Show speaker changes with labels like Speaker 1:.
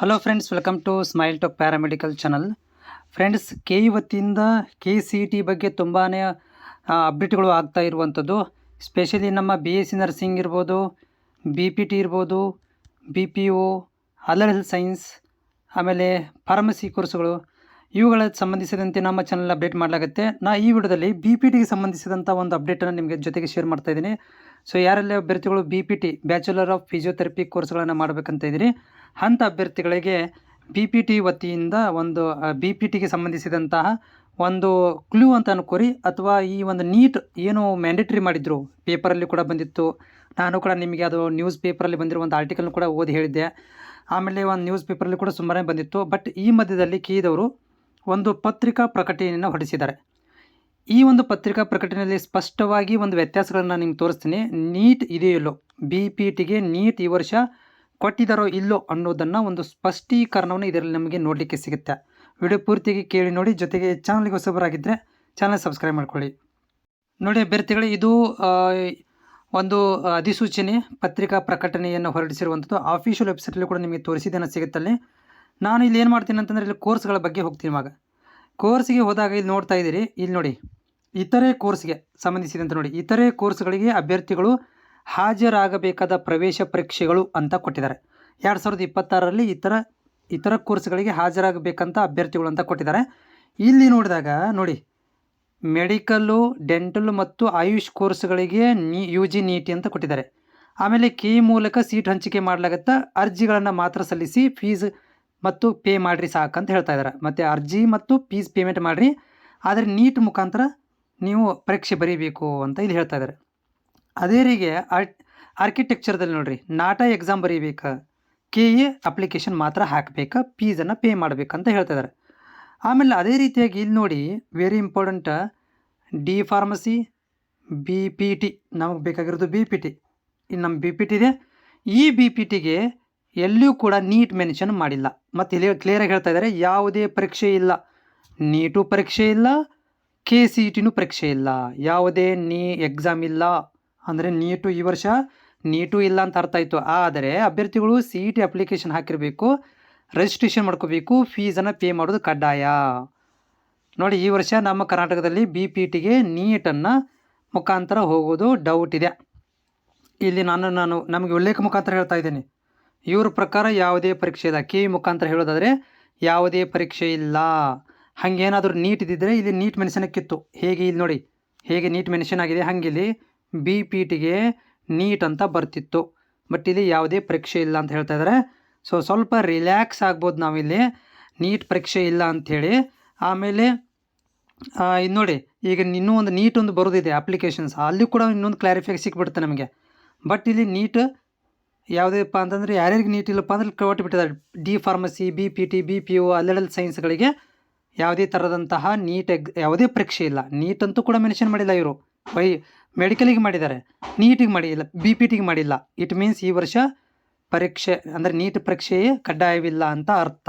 Speaker 1: Hello friends welcome to Smile Talk paramedical channel friends K E ವತಿಯಿಂದ K C T ಬಗ್ಗೆ ತುಂಬಾ ಅಪ್ಡೇಟ್ಗಳು ಆಗ್ತಾ ಇರುವಂಥದ್ದು ಸ್ಪೆಷಲಿ ನಮ್ಮ ಬಿ ಎಸ್ ಸಿ ನರ್ಸಿಂಗ್ ಇರ್ಬೋದು ಬಿ ಪಿ ಟಿ ಇರ್ಬೋದು B P O other health science ಆಮೇಲೆ ಫಾರ್ಮಸಿ ಕೋರ್ಸ್ಗಳು ಇವುಗಳ ಸಂಬಂಧಿಸಿದಂತೆ ನಮ್ಮ ಚಾನಲ್ ಅಪ್ಡೇಟ್ ಮಾಡಲಾಗುತ್ತೆ. ನಾ ಈ ವಿಡಿಯೋದಲ್ಲಿ ಬಿ ಪಿ ಟಿಗೆ ಸಂಬಂಧಿಸಿದಂಥ ಒಂದು ಅಪ್ಡೇಟನ್ನು ನಿಮಗೆ ಜೊತೆಗೆ ಶೇರ್ ಮಾಡ್ತಾ ಇದ್ದೀನಿ. ಸೊ ಯಾರೆಲ್ಲ ಅಭ್ಯರ್ಥಿಗಳು B P T bachelor of physiotherapy ಕೋರ್ಸ್ಗಳನ್ನು ಮಾಡಬೇಕಂತ ಇದ್ದೀರಿ ಅಂಥ ಅಭ್ಯರ್ಥಿಗಳಿಗೆ ಬಿ ಪಿ ಟಿ ವತಿಯಿಂದ ಒಂದು ಬಿ ಪಿ ಟಿಗೆ ಸಂಬಂಧಿಸಿದಂತಹ ಒಂದು ಕ್ಲೂ ಅಂತ ಅನ್ಕೋರಿ ಅಥವಾ ಈ ಒಂದು ನೀಟ್ ಏನು ಮ್ಯಾಂಡೇಟ್ರಿ ಮಾಡಿದ್ರು. ಪೇಪರಲ್ಲಿ ಕೂಡ ಬಂದಿತ್ತು. ನಾನು ಕೂಡ ನಿಮಗೆ ಅದು ನ್ಯೂಸ್ ಪೇಪರಲ್ಲಿ ಬಂದಿರೋ ಒಂದು ಆರ್ಟಿಕಲ್ನ ಕೂಡ ಓದಿ ಹೇಳಿದ್ದೆ. ಆಮೇಲೆ ಒಂದು ನ್ಯೂಸ್ ಪೇಪರಲ್ಲಿ ಕೂಡ ಸುಮಾರೇ ಬಂದಿತ್ತು. ಬಟ್ ಈ ಮಧ್ಯದಲ್ಲಿ ಕೀದವರು ಒಂದು ಪತ್ರಿಕಾ ಪ್ರಕಟಣೆಯನ್ನು ಹೊರಡಿಸಿದ್ದಾರೆ. ಈ ಒಂದು ಪತ್ರಿಕಾ ಪ್ರಕಟಣೆಯಲ್ಲಿ ಸ್ಪಷ್ಟವಾಗಿ ಒಂದು ವ್ಯತ್ಯಾಸಗಳನ್ನು ನಿಮ್ಗೆ ತೋರಿಸ್ತೀನಿ. ನೀಟ್ ಇದೆಯಲ್ಲೋ ಬಿ ಪಿ ಟಿಗೆ ನೀಟ್ ಈ ವರ್ಷ ಕೊಟ್ಟಿದ್ದಾರೋ ಇಲ್ಲೋ ಅನ್ನೋದನ್ನು ಒಂದು ಸ್ಪಷ್ಟೀಕರಣವನ್ನು ಇದರಲ್ಲಿ ನಮಗೆ ನೋಡಲಿಕ್ಕೆ ಸಿಗುತ್ತೆ. ವಿಡಿಯೋ ಪೂರ್ತಿಗೆ ಕೇಳಿ ನೋಡಿ, ಜೊತೆಗೆ ಚಾನಲ್ಗೆ ಹೊಸಬರಾಗಿದ್ದರೆ ಚಾನಲ್ ಸಬ್ಸ್ಕ್ರೈಬ್ ಮಾಡ್ಕೊಳ್ಳಿ. ನೋಡಿ ಅಭ್ಯರ್ಥಿಗಳು, ಇದು ಒಂದು ಅಧಿಸೂಚನೆ, ಪತ್ರಿಕಾ ಪ್ರಕಟಣೆಯನ್ನು ಹೊರಡಿಸಿರುವಂಥದ್ದು ಆಫೀಷಿಯಲ್ ವೆಬ್ಸೈಟಲ್ಲಿ ಕೂಡ ನಿಮಗೆ ತೋರಿಸಿದ್ದೇನೆ ಸಿಗುತ್ತಲ್ಲಿ. ನಾನು ಇಲ್ಲಿ ಏನು ಮಾಡ್ತೀನಿ ಅಂತಂದರೆ ಇಲ್ಲಿ ಕೋರ್ಸ್ಗಳ ಬಗ್ಗೆ ಹೋಗ್ತೀನಿ ಇವಾಗ. ಕೋರ್ಸ್ಗೆ ಹೋದಾಗ ಇಲ್ಲಿ ನೋಡ್ತಾ ಇದ್ದೀರಿ, ಇಲ್ಲಿ ನೋಡಿ, ಇತರೆ ಕೋರ್ಸ್ಗೆ ಸಂಬಂಧಿಸಿದಂತೆ ನೋಡಿ, ಇತರೆ ಕೋರ್ಸ್ಗಳಿಗೆ ಅಭ್ಯರ್ಥಿಗಳು ಹಾಜರಾಗಬೇಕಾದ ಪ್ರವೇಶ ಪರೀಕ್ಷೆಗಳು ಅಂತ ಕೊಟ್ಟಿದ್ದಾರೆ. ಎರಡು ಸಾವಿರದ ಇಪ್ಪತ್ತಾರರಲ್ಲಿ ಇತರ ಇತರ ಕೋರ್ಸ್ಗಳಿಗೆ ಹಾಜರಾಗಬೇಕಂತ ಅಭ್ಯರ್ಥಿಗಳು ಅಂತ ಕೊಟ್ಟಿದ್ದಾರೆ. ಇಲ್ಲಿ ನೋಡಿದಾಗ ನೋಡಿ, ಮೆಡಿಕಲ್ಲು ಡೆಂಟಲ್ ಮತ್ತು ಆಯುಷ್ ಕೋರ್ಸ್ಗಳಿಗೆ ನೀ ಯು ಜಿ ನೀಟಿ ಅಂತ ಕೊಟ್ಟಿದ್ದಾರೆ. ಆಮೇಲೆ ಕೆ ಮೂಲಕ ಸೀಟ್ ಹಂಚಿಕೆ ಮಾಡಲಾಗತ್ತ ಅರ್ಜಿಗಳನ್ನು ಮಾತ್ರ ಸಲ್ಲಿಸಿ ಫೀಸ್ ಮತ್ತು ಪೇ ಮಾಡಿರಿ ಸಾಕಂತ ಹೇಳ್ತಾ ಇದ್ದಾರೆ. ಮತ್ತು ಅರ್ಜಿ ಮತ್ತು ಫೀಸ್ ಪೇಮೆಂಟ್ ಮಾಡಿರಿ, ಆದರೆ ನೀಟ್ ಮುಖಾಂತರ ನೀವು ಪರೀಕ್ಷೆ ಬರೀಬೇಕು ಅಂತ ಇಲ್ಲಿ ಹೇಳ್ತಾ ಇದ್ದಾರೆ. ಅದೇ ರೀಗೆ ಆರ್ಟ್ ಆರ್ಕಿಟೆಕ್ಚರ್ದಲ್ಲಿ ನೋಡ್ರಿ, ನಾಟ ಎಕ್ಸಾಮ್ ಬರೀಬೇಕು ಕೆ ಎ ಅಪ್ಲಿಕೇಶನ್ ಮಾತ್ರ ಹಾಕಬೇಕು ಫೀಸನ್ನು ಪೇ ಮಾಡಬೇಕಂತ ಹೇಳ್ತಾ ಇದ್ದಾರೆ ಆಮೇಲೆ ಅದೇ ರೀತಿಯಾಗಿ ಇಲ್ಲಿ ನೋಡಿ very important D pharmacy B P T ನಮಗೆ ಬೇಕಾಗಿರೋದು ಬಿ ಪಿ ಟಿ ಇನ್ನು ನಮ್ಮ ಬಿ ಪಿ ಟಿ ಇದೆ. ಈ ಬಿ ಪಿ ಟಿಗೆ ಎಲ್ಲಿಯೂ ಕೂಡ ನೀಟ್ ಮೆನ್ಷನ್ ಮಾಡಿಲ್ಲ. ಮತ್ತು ಇಲ್ಲಿ ಕ್ಲಿಯರಾಗಿ ಹೇಳ್ತಾ ಇದ್ದಾರೆ ಯಾವುದೇ ಪರೀಕ್ಷೆ ಇಲ್ಲ. ನೀಟು ಪರೀಕ್ಷೆ ಇಲ್ಲ ಕೆ ಸಿ ಇ ಟಿನೂ ಪರೀಕ್ಷೆ ಇಲ್ಲ. ಯಾವುದೇ ನೀ ಎಕ್ಸಾಮ್ ಇಲ್ಲ. ಅಂದರೆ ನೀಟು ಈ ವರ್ಷ ನೀಟು ಇಲ್ಲ ಅಂತ ಅರ್ಥ ಆಯಿತು. ಆದರೆ ಅಭ್ಯರ್ಥಿಗಳು ಸಿ ಇ ಟಿ ಅಪ್ಲಿಕೇಶನ್ ಹಾಕಿರಬೇಕು ರಿಜಿಸ್ಟ್ರೇಷನ್ ಮಾಡ್ಕೋಬೇಕು ಫೀಸನ್ನು ಪೇ ಮಾಡೋದು ಕಡ್ಡಾಯ. ನೋಡಿ, ಈ ವರ್ಷ ನಮ್ಮ ಕರ್ನಾಟಕದಲ್ಲಿ ಬಿ ಪಿ ಟಿಗೆ ನೀಟನ್ನು ಮುಖಾಂತರ ಹೋಗೋದು ಡೌಟ್ ಇದೆ. ಇಲ್ಲಿ ನಾನು ನಾನು ನಮಗೆ ಉಲ್ಲೇಖ ಮುಖಾಂತರ ಹೇಳ್ತಾ ಇದ್ದೀನಿ. ಇವ್ರ ಪ್ರಕಾರ ಯಾವುದೇ ಪರೀಕ್ಷೆ ಇದೆ ಕೆ ಮುಖಾಂತರ ಹೇಳೋದಾದರೆ ಯಾವುದೇ ಪರೀಕ್ಷೆ ಇಲ್ಲ. ಹಾಗೇನಾದರೂ ನೀಟ್ ಇದ್ದಿದ್ದರೆ ಇಲ್ಲಿ ನೀಟ್ ಮೆನ್ಷನಕ್ಕಿತ್ತು ಹೇಗೆ ಇಲ್ಲಿ ನೋಡಿ, ಹೇಗೆ ನೀಟ್ ಮೆನ್ಷನ್ ಆಗಿದೆ ಹಾಗೆ ಇಲ್ಲಿ ಬಿ ಪಿ ಟಿಗೆ ನೀಟ್ ಅಂತ ಬರ್ತಿತ್ತು. ಬಟ್ ಇಲ್ಲಿ ಯಾವುದೇ ಪರೀಕ್ಷೆ ಇಲ್ಲ ಅಂತ ಹೇಳ್ತಾ ಇದ್ದಾರೆ ಸೊ ಸ್ವಲ್ಪ ರಿಲ್ಯಾಕ್ಸ್ ಆಗ್ಬೋದು ನಾವಿಲ್ಲಿ ನೀಟ್ ಪರೀಕ್ಷೆ ಇಲ್ಲ ಅಂಥೇಳಿ ಆಮೇಲೆ ಇದು ನೋಡಿ, ಈಗ ಇನ್ನೂ ಒಂದು ನೀಟ್ ಒಂದು ಬರೋದಿದೆ ಅಪ್ಲಿಕೇಶನ್ಸ್ ಅಲ್ಲಿ ಕೂಡ ಇನ್ನೊಂದು ಕ್ಲಾರಿಫೈ ಸಿಕ್ಬಿಡುತ್ತೆ ನಮಗೆ. ಬಟ್ ಇಲ್ಲಿ ನೀಟ್ ಯಾವುದೇಪ್ಪ ಅಂತಂದರೆ ಯಾರ್ಯಾರಿಗೆ ನೀಟ್ ಇಲ್ಲಪ್ಪ ಅಂದ್ರೆ ಕೊಟ್ಟು ಬಿಟ್ಟಿದ್ದಾರೆ D pharmacy B P T B P U allied ಸೈನ್ಸ್ಗಳಿಗೆ ಯಾವುದೇ ಥರದಂತಹ ನೀಟ್ ಎಗ್, ಯಾವುದೇ ಪರೀಕ್ಷೆ ಇಲ್ಲ. ನೀಟ್ ಅಂತೂ ಕೂಡ ಮೆನ್ಷನ್ ಮಾಡಿಲ್ಲ ಇವರು. ವೈ ಮೆಡಿಕಲಿಗೆ ಮಾಡಿದ್ದಾರೆ. ನೀಟಿಗೆ ಮಾಡಿಲ್ಲ ಬಿ ಪಿ ಟಿಗೆ ಮಾಡಿಲ್ಲ. ಇಟ್ ಮೀನ್ಸ್ ಈ ವರ್ಷ ಪರೀಕ್ಷೆ, ಅಂದರೆ ನೀಟ್ ಪರೀಕ್ಷೆಯೇ ಕಡ್ಡಾಯವಿಲ್ಲ ಅಂತ ಅರ್ಥ.